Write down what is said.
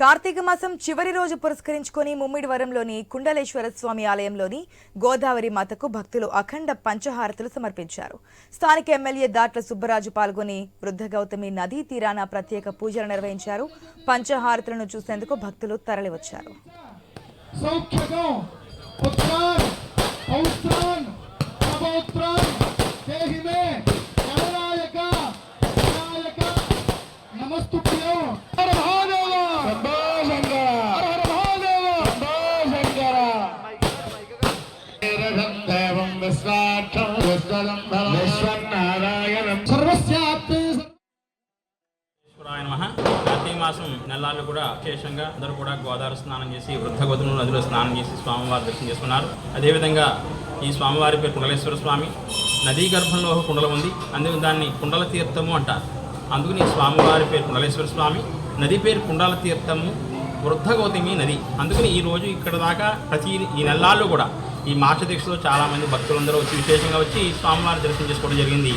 కార్తీక మాసం చివరి రోజు పురస్కరించుకొని ముమ్మిడివరంలోని కుండలేశ్వర స్వామి ఆలయంలోని గోదావరి మాతకు భక్తులు అఖండ పంచహారతులు సమర్పించారు. స్థానిక ఎమ్మెల్యే దాట్ల సుబ్బరాజు పాల్గొని వృద్ధ గౌతమి నదీ తీరాన ప్రత్యేక పూజలు నిర్వహించారు. పంచహారతులను చూసేందుకు భక్తులు తరలివచ్చారు. సౌఖ్యకం శంకర దేవం విశ్వాక్షం విశ్వనారాయణం. సర్వస్యాప్తి. నమః. కార్తీక మాసం నెలలు కూడా విశేషంగా అందరూ కూడా గోదావరి స్నానం చేసి వృద్ధ గోధుమ నదిలో స్నానం చేసి స్వామివారి దర్శనం చేసుకున్నారు. అదేవిధంగా ఈ స్వామివారి పేరు కుండలేశ్వర స్వామి. నదీ గర్భంలో ఒక కుండలం ఉంది. అందుకు దాన్ని కుండల తీర్థము అంటారు. అందుకని ఈ స్వామివారి పేరు కుండలేశ్వర స్వామి. నది పేరు కుండల తీర్థము వృద్ధ గౌతమి నది. అందుకని ఈ రోజు ఇక్కడ దాకా ప్రతి ఈ నెలల్లో కూడా ఈ మార్చ దీక్షలో చాలామంది భక్తులందరూ వచ్చి విశేషంగా వచ్చి ఈ స్వామివారి దర్శనం చేసుకోవడం జరిగింది.